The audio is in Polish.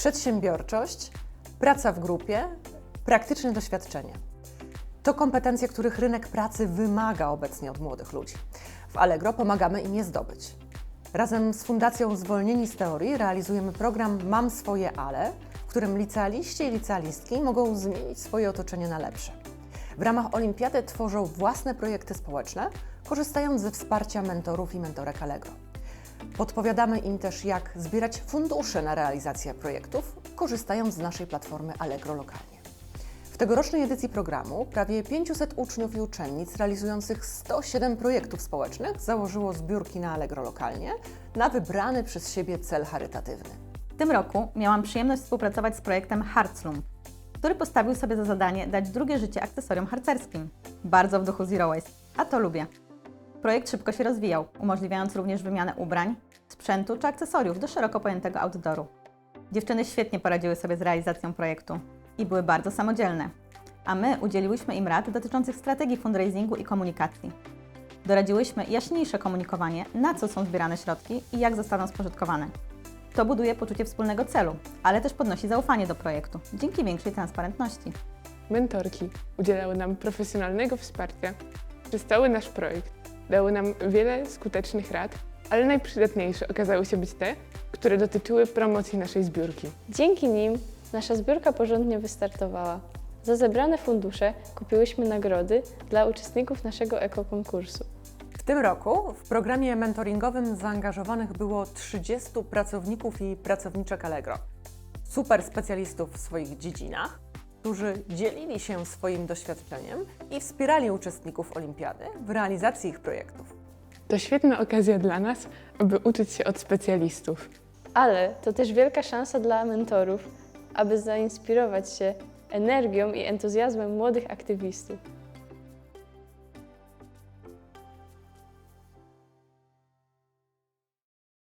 Przedsiębiorczość, praca w grupie, praktyczne doświadczenie. To kompetencje, których rynek pracy wymaga obecnie od młodych ludzi. W Allegro pomagamy im je zdobyć. Razem z Fundacją Zwolnieni z Teorii realizujemy program Mam swoje ale, w którym licealiści i licealistki mogą zmienić swoje otoczenie na lepsze. W ramach olimpiady tworzą własne projekty społeczne, korzystając ze wsparcia mentorów i mentorek Allegro. Podpowiadamy im też, jak zbierać fundusze na realizację projektów, korzystając z naszej platformy Allegro Lokalnie. W tegorocznej edycji programu prawie 500 uczniów i uczennic realizujących 107 projektów społecznych założyło zbiórki na Allegro Lokalnie na wybrany przez siebie cel charytatywny. W tym roku miałam przyjemność współpracować z projektem Hartzlum, który postawił sobie za zadanie dać drugie życie akcesoriom harcerskim. Bardzo w duchu Zero Waste, a to lubię. Projekt szybko się rozwijał, umożliwiając również wymianę ubrań, sprzętu czy akcesoriów do szeroko pojętego outdooru. Dziewczyny świetnie poradziły sobie z realizacją projektu i były bardzo samodzielne, a my udzieliłyśmy im rad dotyczących strategii fundraisingu i komunikacji. Doradziłyśmy jaśniejsze komunikowanie, na co są zbierane środki i jak zostaną spożytkowane. To buduje poczucie wspólnego celu, ale też podnosi zaufanie do projektu dzięki większej transparentności. Mentorki udzielały nam profesjonalnego wsparcia przez cały nasz projekt. Dały nam wiele skutecznych rad, ale najprzydatniejsze okazały się być te, które dotyczyły promocji naszej zbiórki. Dzięki nim nasza zbiórka porządnie wystartowała. Za zebrane fundusze kupiłyśmy nagrody dla uczestników naszego ekokonkursu. W tym roku w programie mentoringowym zaangażowanych było 30 pracowników i pracowniczek Allegro. Super specjalistów w swoich dziedzinach, którzy dzielili się swoim doświadczeniem i wspierali uczestników olimpiady w realizacji ich projektów. To świetna okazja dla nas, aby uczyć się od specjalistów. Ale to też wielka szansa dla mentorów, aby zainspirować się energią i entuzjazmem młodych aktywistów.